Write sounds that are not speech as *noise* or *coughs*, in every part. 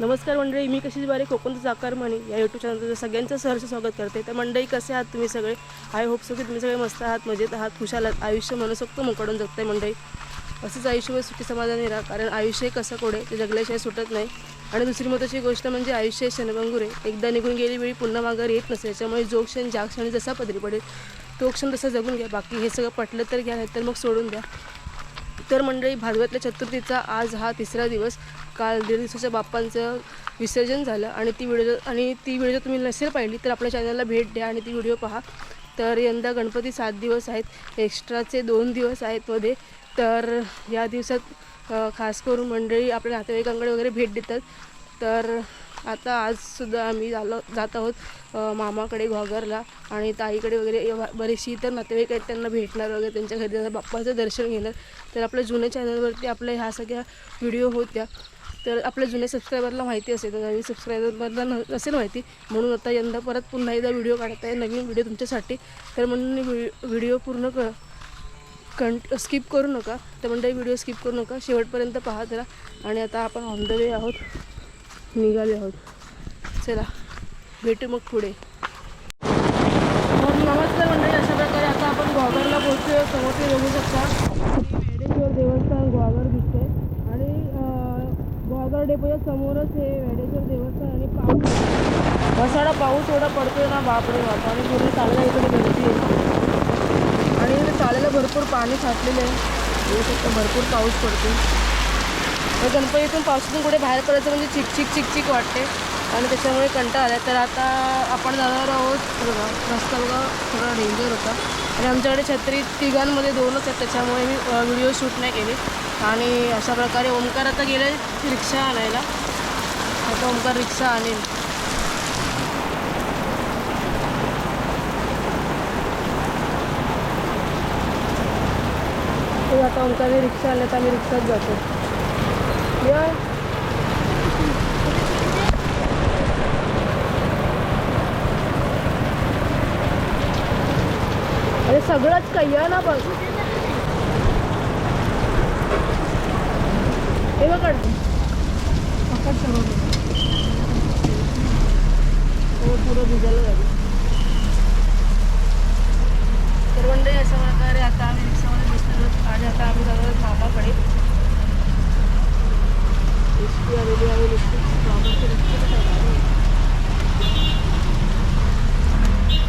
नमस्कार मंडळी मी कशी बारे कोकणचं चाकार या यूट्यूब चॅनलचं सगळ्यांचं सहर्ष स्वागत करते. तर मंडळी कसे आहात तुम्ही सगळे? आय होप सो की तुम्ही सगळे मस्त आहात मजेत आहात खुशाल आहात. आयुष्य मनसोक्त मोकडून जगतंय मंडळी. असंच आयुष्यभर सुखी समाधानी राहा कारण आयुष्यही कसं कोडे ते जगल्याशिवाय सुटत नाही. आणि दुसरी महत्त्वाची गोष्ट म्हणजे आयुष्य हे क्षणभंगूर आहे. एकदा निघून गेली वेळी पुन्हा माघार येत नसेल त्याच्यामुळे जो क्षण ज्या क्षणी जसा पदरी पडेल तो क्षण तसा जगून घ्या. बाकी हे सगळं पटलं तर घ्या नाही तर मग सोडून द्या. तर मंडळी भागवतल्या चतुर्थीचा आज हा तिसरा दिवस. काल दीड दिवसाच्या बाप्पांचं विसर्जन झालं आणि ती व्हिडिओ आणि ती व्हिडिओ तुम्ही नसेल पाहिली तर आपल्या चॅनलला भेट द्या आणि ती व्हिडिओ पहा. तर यंदा गणपती सात दिवस आहेत एक्स्ट्राचे दोन दिवस आहेत मध्ये. तर या दिवसात खास करून मंडळी आपल्या नातेवाईकांकडे वगैरे भेट देतात. तर आता आजसुद्धा आम्ही आलो जात आहोत मामाकडे घॉगरला आणि ताईकडे वगैरे. बरेचशी इतर नातेवाईक आहेत त्यांना भेटणार वगैरे त्यांच्या घरी जाणार बाप्पाचं दर्शन घेणार. तर आपल्या जुन्या चॅनलवरती आपल्या ह्या सगळ्या व्हिडिओ होत्या. तर आपल्या जुन्या सबस्क्रायबरला माहिती असेल तर नवीन सबस्क्रायबरला न नसेल माहिती म्हणून आता यंदा परत पुन्हा एकदा व्हिडिओ काढत आहे नवीन व्हिडिओ तुमच्यासाठी. तर म्हणून व्हि व्हिडिओ पूर्ण क कं स्किप करू नका. तर म्हणजे व्हिडिओ स्किप करू नका. शेवटपर्यंत पाहत राहा आणि आता आपण ऑन द वे आहोत. निघाले आहोत. चला भेटू मग पुढे. मग नमस्कार मंडळी अशा प्रकारे आता आपण ग्वागरला पोहोचतो समोर ते बघू शकता. देवस्थान ग्वागर दिसतो सागर डेपोच्या समोरच हे वेडेश्वर देवस्थान आणि पाऊस. वसाडा पाऊस एवढा पडतोय ना बापरे बाप. आणि पूर्ण चालला इकडे गर्दी आहे आणि इथे चालायला भरपूर पाणी साठलेलं आहे. येऊ शकतं भरपूर पाऊस पडतो तर गणपतीतून पावसातून कुठे बाहेर पडायचं म्हणजे चिकचिक चिकचिक वाटते. आणि त्याच्यामुळे कंटाळा आला तर आता आपण जाणार आहोत बघा रस्ता बघा थोडा डेंजर होता. आणि आमच्याकडे छत्री तिघांमध्ये दोनच आहेत त्याच्यामुळे मी व्हिडिओ शूट नाही केले. आणि अशा प्रकारे ओमकार आता गेले रिक्षा आणायला. आता ओमकार रिक्षा आणेल. ते आता ओमकारने रिक्षा आणल्या तर आम्ही रिक्षात जातो. या. अरे सगळंच काही ना बघ हे बघ हो पुरं भिजायला झाली तर मंडळी अशा प्रकारे आता आम्ही रिक्षामध्ये बसलेलो आणि आता आम्ही जाणार आहोत मामाकडे. एस आलेली आहे मामाची रिक्षा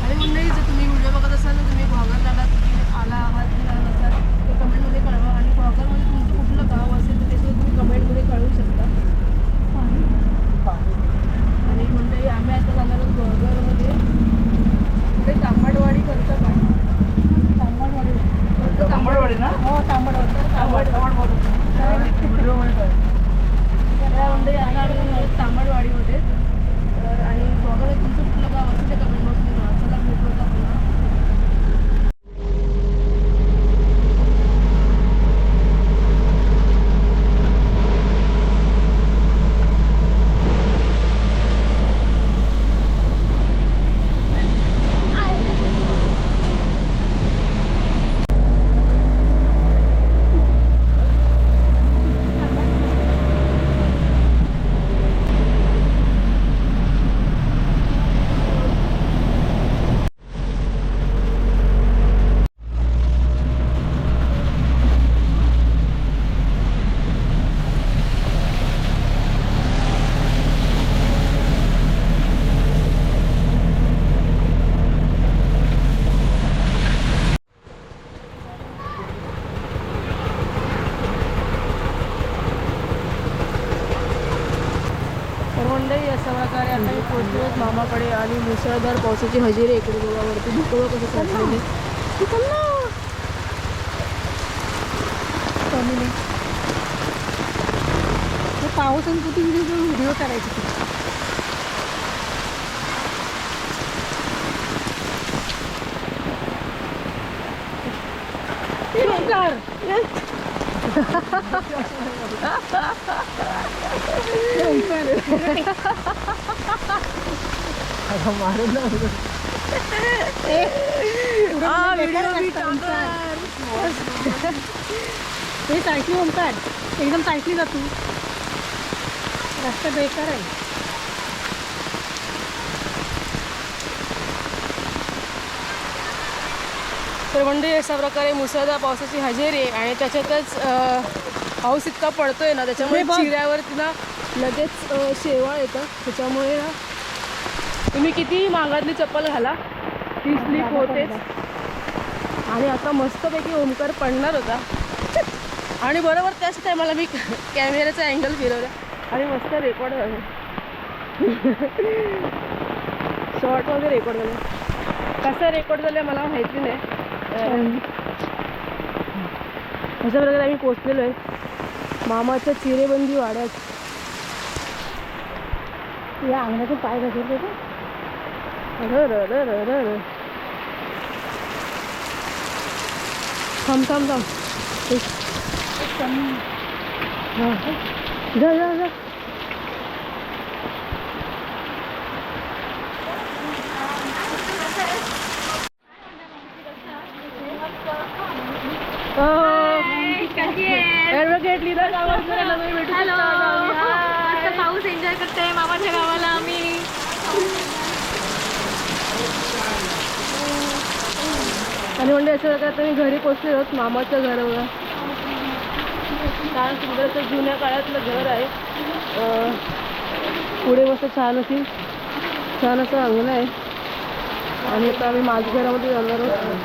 आणि मंडळी जर तुम्ही व्हिडिओ बघत असाल तर तुम्ही भागात आलात की आला आहात की आला नसाल ते कमेंटमध्ये घॉगरमध्ये तुमचं कुठलं गाव असेल तर ते सुद्धा तुम्ही कमेंटमध्ये कळवू शकता. आणि मंडळी आम्ही आता जाणार आहोत घॉगरमध्ये कुठे तांबडवाडी करतं काय तांबडवाडी. तांबडवाडी. ना हो तांबडवाडी. तांबड त्या मंडळी आला आम्ही तांबडवाडीमध्ये तर आणि घॉगर तुमचं कुठलं गाव असेल ते कमेंट बॉक्समध्ये कळवा चला भेटू आता पुन्हा तर मंडळी अशा प्रकारे आता मी पोहोचलो आहोत मामाकडे आणि मुसळधार पावसाची हजेरी इकडे गोवावरती धुकं कसं साचलेले पाऊस आणि व्हिडिओ व्हिडिओ करायचे मारून. हे सायकली ओमकार एकदम सायकली जा तू रस्ता बेकार आहे तर म्हणजे अशा प्रकारे मुसळधार पावसाची हजेरी आहे आणि त्याच्यातच पाऊस इतका पडतोय ना त्याच्यामुळे बघ. चिऱ्यावरती ना लगेच शेवाळ येतं त्याच्यामुळे ना तुम्ही किती मागातली चप्पल घाला? ती स्लीप होतेच. आणि आता मस्तपैकी ओमकर पडणार होता. आणि बरोबर त्याच टायमाला मी कॅमेऱ्याचा अँगल फिरवला. आणि मस्त रेकॉर्ड झालं. शॉर्टमध्ये रेकॉर्ड झालं. कसं रेकॉर्ड झालं मला माहिती नाही. अशा प्रकारे आम्ही पोचलेलो आहे. मामाच्या चिरेबंदी वाड्यात. या अंगणातून पाय घसरले का? र र र र र र. थांब थांब थांब हां जा जा जा ॲडव्होकेट लिहिला हॅलो आता पाऊस एन्जॉय करते मामाच्या गावाला आम्ही आणि म्हणजे असं आता मी घरी पोचले आहोत मामाचं घर बघा छान सुंदर असं जुन्या काळातलं घर आहे. पुढे मस्त छान अशी छान असं अंगण आहे. आणि आता आम्ही माझ्या घरामध्ये जाणार आहोत.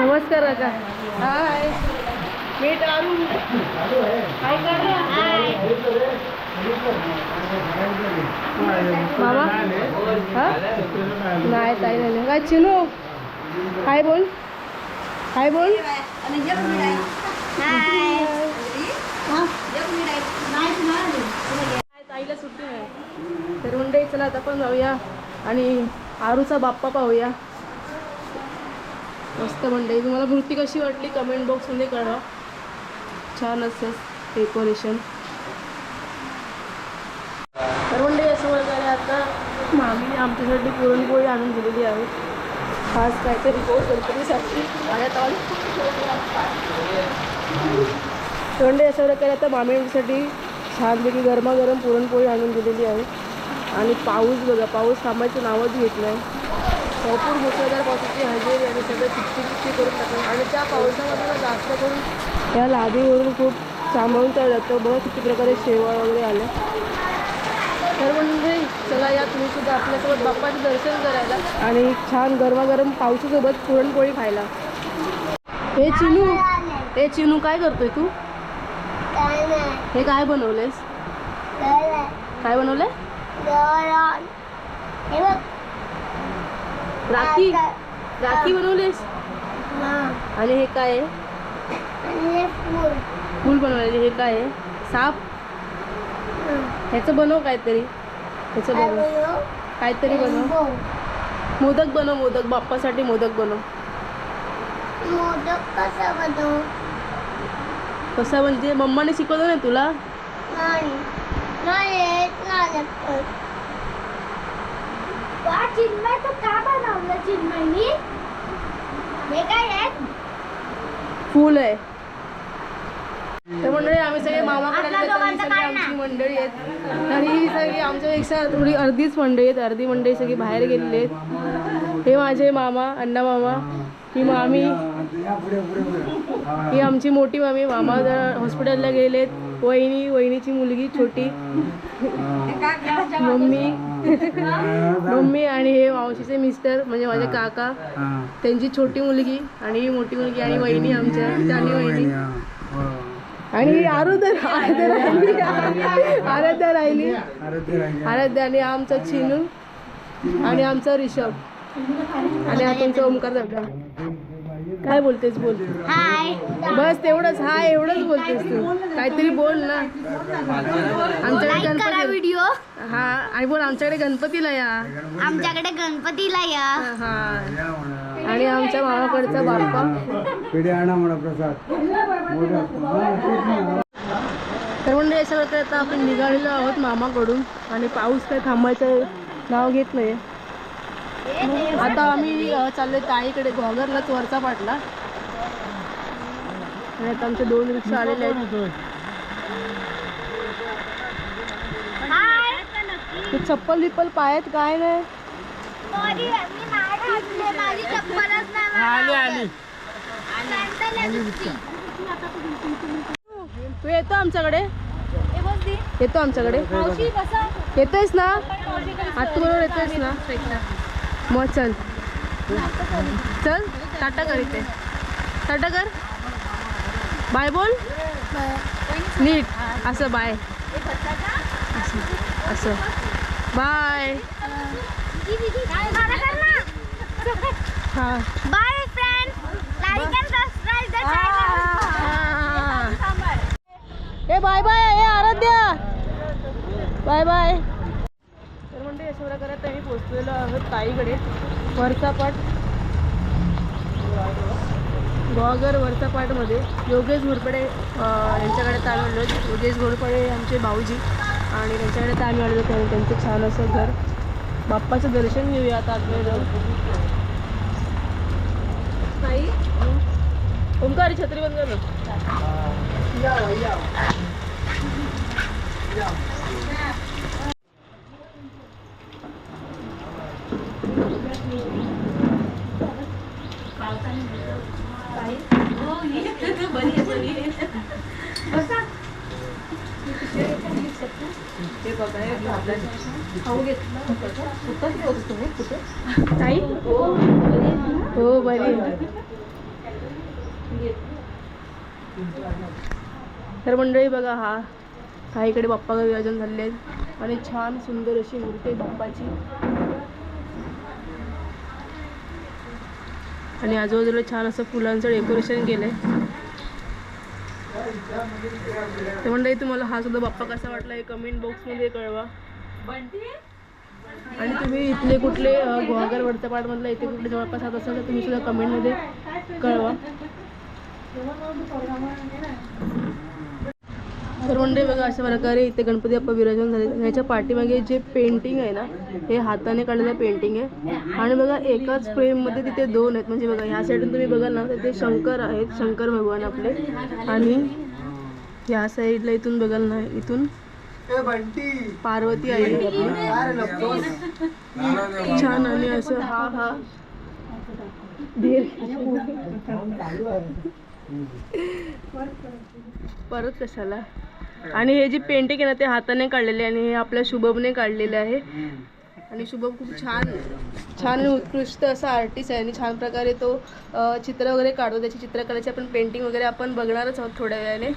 नमस्कार काका. हाय मी टाळू काय मामा? हा? नाही ताई नाही काय चिनू. हाय बोल. हाय बोल. ताईला सुट्टी नाही तर म्हणते चला आता पण जाऊया. आणि आरूचा बाप्पा पाहूया. मस्त म्हणते तुम्हाला मूर्ती कशी वाटली? कमेंट बॉक्समध्ये कळवा. छान असतं डेकोरेशन तर असं प्रकारे आता मामी आमच्यासाठी पुरणपोळी आणून दिलेली आहे. खास काहीतरी गोड गणपतीसाठी. माझ्या तावडी म्हणजे अशा प्रकारे आता मामीसाठी छानपैकी गरमागरम पुरणपोळी आणून दिलेली आहे. आणि पाऊस बघा पाऊस थांबायचं नावच घेत नाही. भरपूर मुसळधार पावसाची हजेरी आणि सगळं चिकचिक करून टाकलं. आणि त्या पावसामध्ये जास्त करून या लादीवरून खूप सांभाळून चाललं जातं बघा किती प्रकारे शेवाळ वगैरे आलं. तर म्हणजे चला या तुम्ही सुद्धा आपल्यासोबत बाप्पाचं दर्शन करायला. आणि छान गरमागरम पावसासोबत पुरणपोळी खायला. हे चिनू हे चिनू काय करतोय तू? हे काय बनवलेस काय बनवलंय? राखी. राखी बनवलेस? आणि हे काय आहे? फूल बनवलेले हे काय आहे? साप? ह्याचं बनव काहीतरी. ह्याचं बनव. काहीतरी बनव. मोदक बनव मोदक. बाप्पासाठी मोदक बनव. मोदक कसा बनवू? कसं म्हणजे मम्माने शिकवलं नाही तुला? चिन्मय तू का बनवलं चिन्मयनी? हे काय आहे? फुल आहे. तर मंडळी आम्ही सगळे मामाकडे सगळी? आमची मंडळी आहेत. तर ही सगळी आमच्यापेक्षा थोडी अर्धीच मंडळी आहेत. अर्धी मंडळी सगळी बाहेर गेलेली आहेत. हे माझे मामा अण्णा मामा ही मामी. ही आमची मोठी मामी मामा जरा हॉस्पिटलला गेलेत. वहिनी वहिनीची मुलगी छोटी. मम्मी. मम्मी आणि हे मावशीचे मिस्टर म्हणजे माझे काका. त्यांची छोटी मुलगी आणि ही मोठी मुलगी आणि वहिनी आमच्या. आणि वहिनी. आणि आरुधर आराध्या राहिली. आराध्या राहिली. आराध्या आणि आमचा चिनू आणि आमचा रिषभ आणि तुमचा ओमकार दादा काय बोलतेस बोल. हाय. बस तेवढंच हा एवढंच बोलतेस तू. काहीतरी बोल ना. आमच्याकडे लाईक करा गणपती व्हिडिओ हा आणि बोल आमच्याकडे गणपतीला या. आमच्याकडे गणपतीला या. हा. आणि आमच्या मामाकडचा बाप्पा. पिढी आणा म्हणा प्रसाद तर म्हणजे अशा प्रकारे आता आपण निघालेलो आहोत मामाकडून. आणि पाऊस काही थांबायचं नाव घेत नाही आता आम्ही चाललोय ताईकडे घोगरलाच वरचा पाटला आणि आता आमचे दोन रिक्षा आलेले आहेत. ते चप्पल विप्पल पायात काय नाही. तू येतो आमच्याकडे? येतो आमच्याकडे. येतोयस ना? आत बरोबर येतोयस ना? मग चल. चल टाटा कर इथे. टाटा कर. बाय बोल. नीट. असं बाय. असं. बाय. हां. the channel. ए बाय बाय ए आराध्या. Bye bye. तर करत आम्ही पोचलेलो आहोत ताईकडे. वरचापाट गोवागर योगेश घोरपडे यांच्याकडे तर आम्ही आलो योगेश घोरपडे आमचे भाऊजी आणि त्यांच्याकडे तर आम्ही आलेलो त्यांनी त्यांचं छान असं घर. बाप्पाचं दर्शन घेऊया आता आतमध्ये जाऊन. ताई? ओंकारी छत्री बंद कर. ताई हो बरी तर मंडळी बघा हा हा इकडे बाप्पा विभाजन झाले आहेत. आणि छान सुंदर अशी मूर्ती बाप्पाची. आणि आजूबाजूला छान असं फुलांचं डेकोरेशन केलंय. तर म्हणलं तुम्हाला हा सुद्धा बाप्पा कसा वाटला हे कमेंट बॉक्समध्ये कळवा. आणि तुम्ही इथले कुठले अ, गुहागर इथे कुठले जवळपास राहत असाल तर तुम्ही सुद्धा कमेंटमध्ये कळवा. तर म्हणजे बघा अशा प्रकारे इथे गणपती बाप्पा विराजमान झाले ह्याच्या पाठीमागे जे पेंटिंग आहे ना हे हाताने काढलेलं पेंटिंग आहे. आणि बघा एकाच फ्रेममध्ये तिथे दोन आहेत. म्हणजे बघा ह्या साईडून तुम्ही बघाल ना तर ते शंकर आहेत. शंकर भगवान आपले. आणि ह्या साईडला इथून बघाल ना इथून पार्वती आहे. छान आणि असं हा हा. धीर परत कशाला? आणि हे जी पेंटिंग आहे ना ते हाताने काढलेले आणि हे आपल्या शुभमने काढलेले आहे. आणि शुभम खूप छान छान आणि उत्कृष्ट असा आर्टिस्ट आहे आणि छान प्रकारे तो चित्र वगैरे काढतो. त्याची चित्रकलेची आपण पेंटिंग वगैरे आपण बघणारच आहोत थोड्या वेळाने.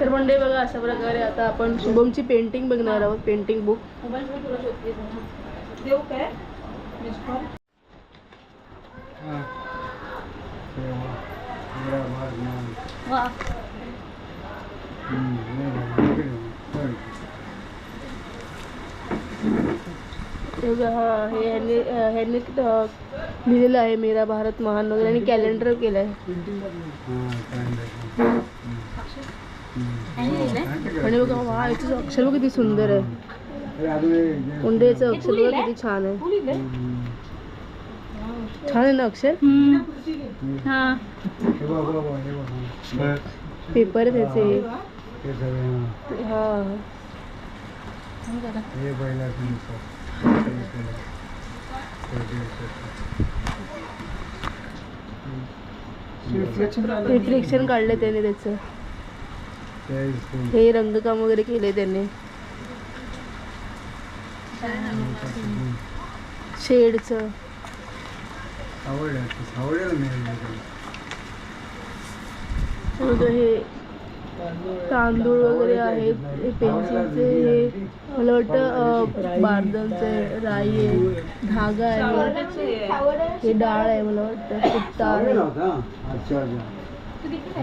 तर म्हणजे बघा अशा प्रकारे आता आपण शुभमची पेंटिंग बघणार आहोत पेंटिंग बुक देऊ काय? हे हा हे ह्यांनी लिहिलेलं आहे मेरा भारत महान वगैरे आणि कॅलेंडर केलं आहे. आणि बघा वा याचं अक्षर बघ किती सुंदर आहे. उंडेचं अक्षर बघा किती छान आहे. छान आहे ना अक्षर? पेपर आहे त्याचे. हा. रिफ्लेक्शन काढले त्याने त्याचं. हे रंगकाम वगैरे केले त्याने. शेडचं. बघा हे तांदूळ वगैरे आहेत हे पेन्सिलचे हे मला वाटतं बारदांचे राई आहे धागा आहे हे डाळ आहे मला वाटतं कुट्टा आहे.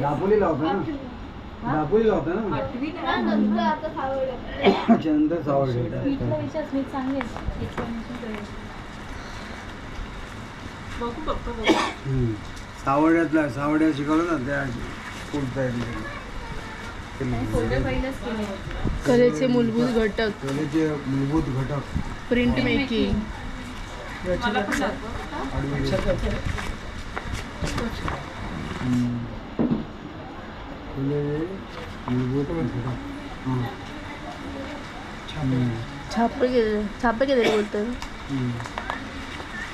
दापोली लावता ना? दापोली लावता ना? चंद्र सावडे हम्म. सावड्यातला सावड्या शिकवलं ना त्या पुढचा कलेचे मूलभूत घटक. कलेचे मूलभूत घटक. प्रिंट मेकिंग हम्म. मूलभूत हां. छापे केलेले छापे केलेले बोलतोय. हम्म.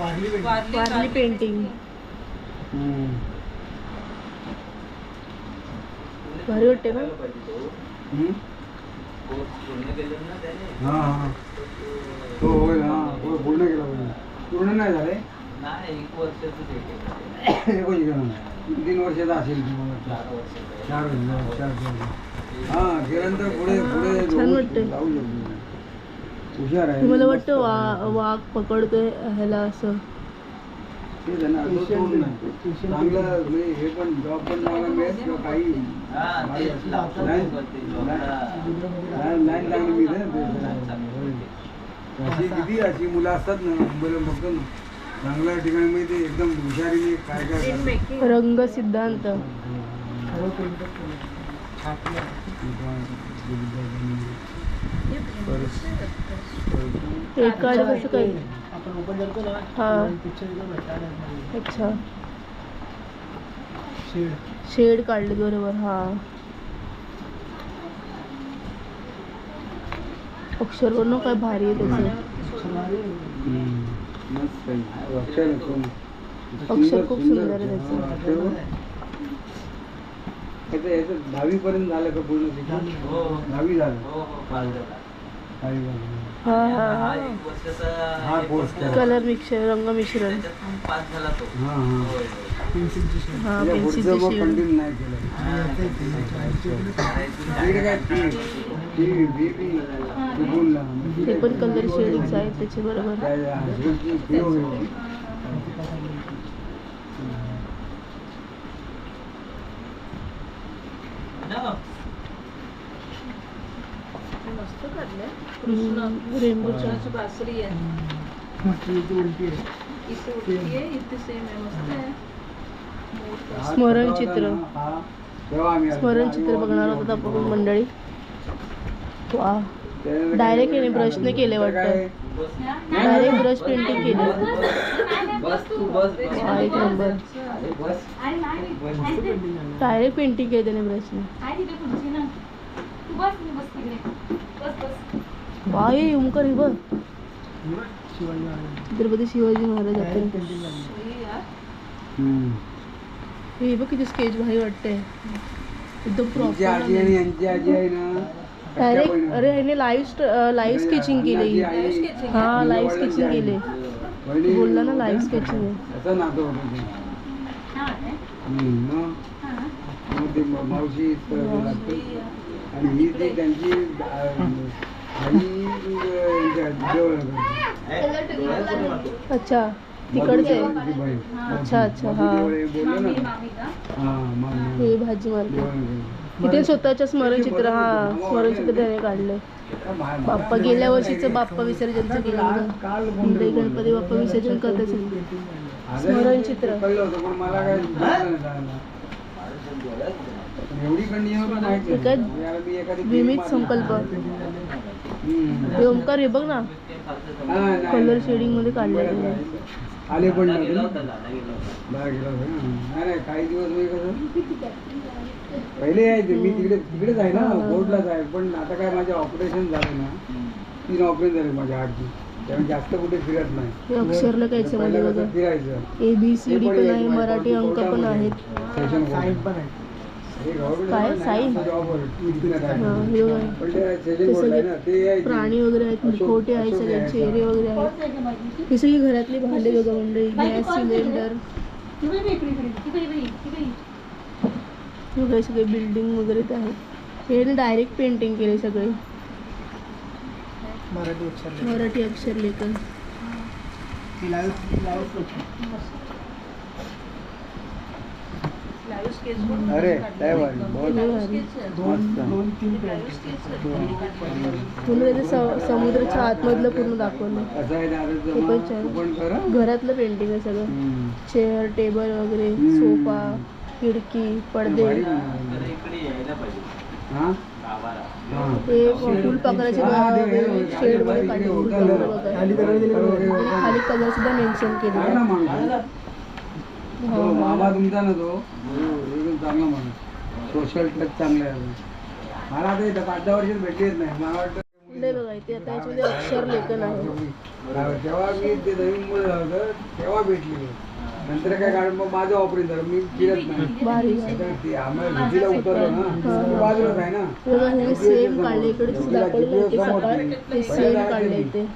वारली पेंटिंग हम्म. भारी वाटते ना? हम्म? हां हां. हो होय हां. पूर्ण केलं पाहिजे पूर्ण नाही झाले एक *coughs* तीन वर्षाचा असेल तुम्हाला चार वर्ष चार वर्ष. हां केल्यानंतर पुढे पुढे छान. जाऊ शकतो. हुशार आहे. मला वाटतं वा वाघ पकडतोय ह्याला असं? ते त्यांना नाही. चांगलं म्हणजे हे पण जॉब पण मला मिळेल किंवा काही ते. अशी किती अशी मुलं असतात ना मुंबईला बघतो ना. चांगल्या ठिकाणी म्हणजे ते एकदम हुशारीने काय काय करतात. रंग सिद्धांत. ते काढ कसं काय हा. अच्छा. शेड काढले बरोबर हा. अक्षर पण काय भारी आहे त्याचं. हम्म. मस्त आहे. अक्षर खूप. अक्षर खूप सुंदर. आहे हा, त्याचं. अक्षर बघ. याचं याचं दहावी पर्यंत झालं का पूर्ण शिक्षण? दहावी झालं. दहावी झालं हा हा हा हा कोर्स केला कलर मिक्सर रंग मिश्रण हा हा हा पुढचं मग शेड कंटिन्यू नाही केलं काय ते पण कलर शेडिंग्स आहेत त्याचे बरोबर काय हा स्मरण छोटा चित्र. हा. स्मरण चित्र बघणार होतो आपण मंडळी. वा. काय याने brush ने केले वाटतं. डायरेक्ट ब्रश पेंटिंग केली. वा एक नंबर डायरेक्ट पेंटिंग केली त्याने ब्रशने वा हे ओमकार हे बघ. छत्रपती शिवाजी महाराज आपण. हे बघ किती स्केच भारी वाटतंय. एकदम प्रॉपर डायरेक्ट. अरे ह्याने लाईव्ह लाईव्ह स्केचिंग केली हा लाईव्ह स्केचिंग. केली बोलला ना लाईव्ह स्केचिंग मावशी. आणि ही ती त्यांची अच्छा तिकडचे. अच्छा, अच्छा, हा. हा हे भाजी मार्केट इथे स्वतःच्या स्मरणचित्र हा स्मरणचित्र त्याने काढले. बाप्पा गेल्या वर्षीचं बाप्पा विसर्जनचं केलं मुंबई गणपती बाप्पा विसर्जन करत असेल स्मरणचित्र. एवढी हे विमित. संकल्प. हे ओमकार हे बघ ना. नाही. कलर शेडिंगमध्ये काढले आले पण नाही. ना. बाहेर गेला होता ना. नाही नाही काही दिवस मी कसं? पहिले यायचे मी तिकडे तिकडेच आहे ना. बोर्डलाच आहे. पण आता काय माझे ऑपरेशन झाले ना. तीन ऑपरेशन झाले माझे आठची. त्यामुळे जास्त कुठे फिरत नाही. हे अक्षर लिहायचं मध्ये पहिलं बघा कसं फिरायचं. ए बी सी डी पण पण आहे मराठी अंक पण. आहेत. Session court. हे government काय? काय. हा, सगळे. प्राणी वगैरे आहेत मुखवटे आहेत सगळे. चेहरे वगैरे आहेत ही सगळी घरातली भांडे बघा मंडळी गॅस सिलेंडर हे सगळे बिल्डिंग वगैरे ते आहेत हे डायरेक्ट पेंटिंग केले सगळे मराठी अक्षर लेखन अरे समुद्राच्या आतमधलं पूर्ण दाखवलं. घरातलं पेंटिंग आहे सगळं. चेअर टेबल वगैरे. सोफा खिडकी पडदे. हा? शेडमध्ये खाली कलर. सुद्धा मेन्शन आहे केलेला ना आहे. माणूस? तो हो, मामा तुमचा ना तो. एकदम चांगला माणूस. सोशल टच चांगला आहे मला आता इथं पाच दहा वर्षात भेटलीच नाही. मला वाटतं फुले बघा इथे आता याच्यामध्ये अक्षर लेखन आहे. तेव्हा मी ते नवीन मुलं होतं तेव्हा भेटली नंतर काय कारण मग माझं ऑपरेशन झालं मी फिरत नाही. आम्हाला भीतीला उतरलो ना. ते बाजूलाच आहे ना. हे सेम काढले इकडे दाखवलं सेम काढले ते.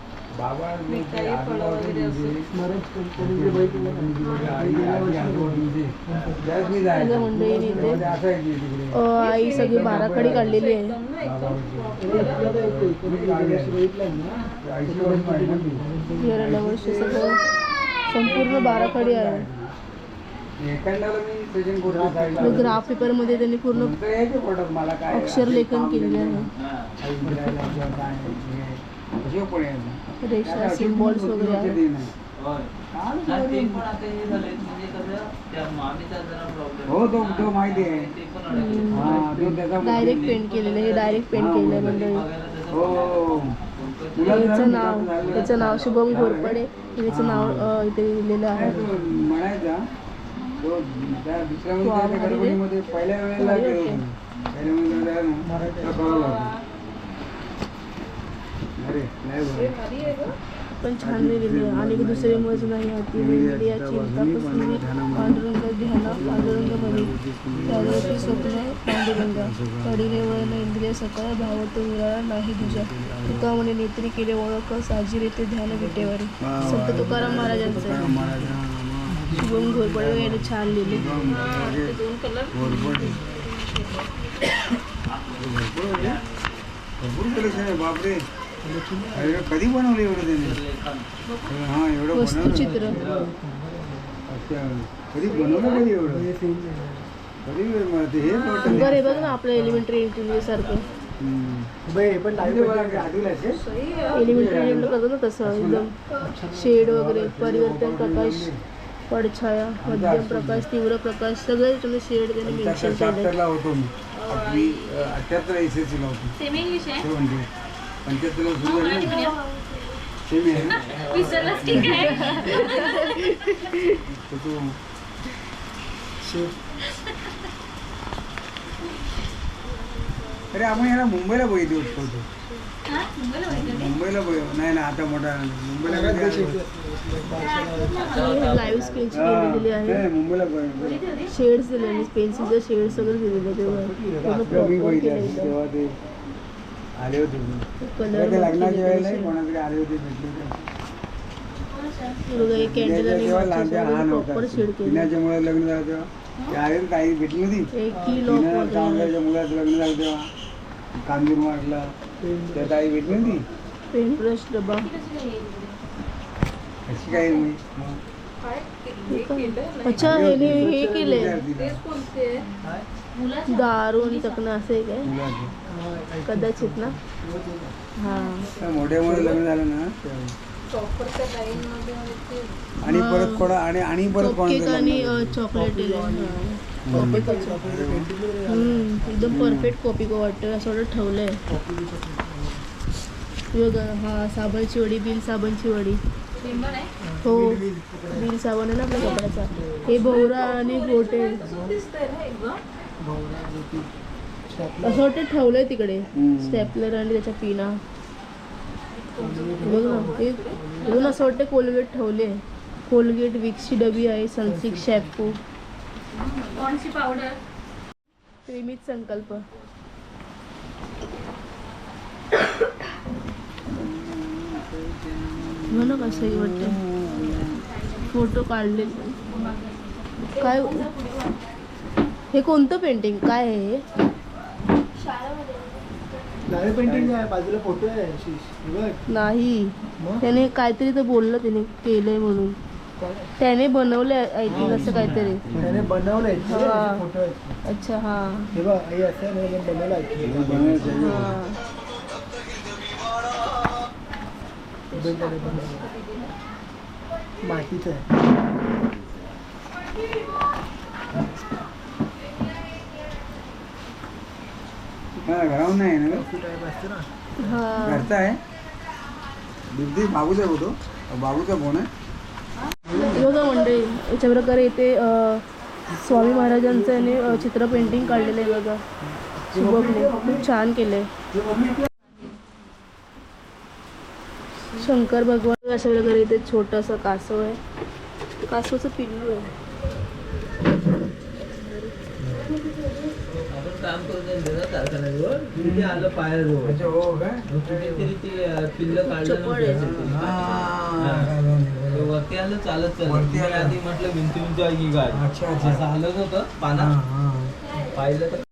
आई, सगळी बाराखडी काढलेली आहे. गेल्या वर्षी सगळं संपूर्ण बाराखडी आहे. ग्राफ पेपरमध्ये त्यांनी पूर्ण अक्षर लेखन केलेले आहे. हे. रेषा सिम्बॉल्स वगैरे हे म्हणजे कसं त्या मामीचा जरा प्रॉब्लेम हो तो तो माहिती आहे. हा त्याचा डायरेक्ट पेंट केलेलं आहे डायरेक्ट पेंट केलेलं आहे मंडळी. तसं हो. त्याचं नाव. त्याचं नाव शुभम घोरपडे. त्याचं नाव इथे लिहिलेलं आहे. म्हणायचा तो त्या दुसऱ्या पहिल्या वेळेला. पहिल्या वेळेला जायला ना, त्याला कळलं होतं. अरे नाही बरं. पण छान लिहिलेली आहे आणि दुसरे मज नाही हाती लिहिलेली चिंता कसली पांडुरंग ध्यान पांडुरंग त्यावरती स्वप्न पांडुरंग. कडीने वळण इंद्रिय सकाळ भावतो मिळाला नाही तुझ्या तुका म्हणे नेत्री केले ओळख. साजी रेते ध्यान विटेवर. संत तुकाराम महाराजांचं शुभम घोरपडे वगैरे छान लिहिले. दोन कलर भरपूर कलेक्शन आहे बापरे. अरे कधी बनवलं एवढं त्याने? हा एवढं बनवलं. अच्छा कधी बनवलं कधी एवढं? कधी मला ते बरं हे बघ ना आपलं एलिमेंटरी सारखं. एलिमेंटरी करतो ना तसं एकदम शेड वगैरे परिवर्तन प्रकाश पडछाया मध्यम प्रकाश तीव्र प्रकाश सगळे त्याच्यामध्ये शेड त्यांनी मेन्शन केले होतो मी. अठ्याहत्तर एस एस होतो सेवन्टी पंच्याहत्तरला सुरू झाली ना सेमी आहे ना तर तो अरे आपण याला मुंबईला बघितली होतो मुंबईला बघ नाही ना आता मोठा मुंबईला कधी आलो? लाईव्ह स्केच हा, आहे. मुंबईला बघ- शेड्स दिलेले पेन्सिलचे शेड्स वगैरे दिलेले तेव्हा. पूर्ण तेव्हा मी प्रॉपर बघितले केलं असेल, एकदम तेव्हा ते आले होते कलर ते लग्नाच्या वेळेला कोणाकडे आले होते केले. पिण्याच्यामुळे लग्न झालं तेव्हा. ते आले ना, ताई भेटली होती मुलाचं लग्न झालं तेव्हा. कांदूर मारला. त्या ताई भेटली होती कशी काय मी अच्छा हे हे केले विचारते ना. दारू आणि चकणं असं आहे. काय. कदाचित ना. हा. मोठ्यामुळे लग्न झालं ना. आणि परत कोणा आणि आणि परत कोणाचं आणि? चॉकलेट एकदम परफेक्ट कॉपी को वाटतं. असं वाटतं ठेवलंय. हे बघा हा साबणची वडी बिल साबणची वडी. हो. बिल साबण आहे ना आपल्या कपड्याचा. हे भोवरा आणि गोटे असं वाटतं ठेवलंय तिकडे. स्टेपलर आणि त्याच्या पिना. बघ ना. हे बघ ना असं वाटतं कोलगेट ठेवले. कोलगेट विक्सची डबी आहे सनसिल्क शॅम्पू. प्रेमित संकल्प. म्हणा कसंही वाटतं फोटो काढले काय? हे कोणतं पेंटिंग काय आहे हे? लाल पेंटिंग आहे बाजूला फोटो आहे शीश. हे बघ. नाही. मग? त्याने काहीतरी तर बोललं त्याने केलंय म्हणून. त्याने बनवले आय थिंक असं काहीतरी. त्याने बनवलंय हा. फोटो अच्छा हा. हे बघ हे असं आहे ना, हे बनवलं आहे हा. इथून त्याने बनवलं. मातीचं आहे. हा, घरावर नाही आहे ना ग? ते टाईप असतं ना हा. घरचा आहे. बाबूचा फोटो. बाबूचा फोन आहे. बघा मंडळी याच्या प्रकारे इथे अ, स्वामी महाराजांचं याने अ, चित्र पेंटिंग काढलेलं आहे बघा. शुभमने खूप छान केलंय. शंकर भगवान अशा प्रकारे इथे छोटंसं कासव आहे. कासवाचं पिल्लू आहे. काम करतो ना कारखान्यावर तिथे आलं अच्छा हो काय कुठेतरी ते पिल्लं काढलं. हा. वरती आलं चालत. आधी म्हटलं भिंती भिंती आहे की काय. असं हा. पाहिलं तर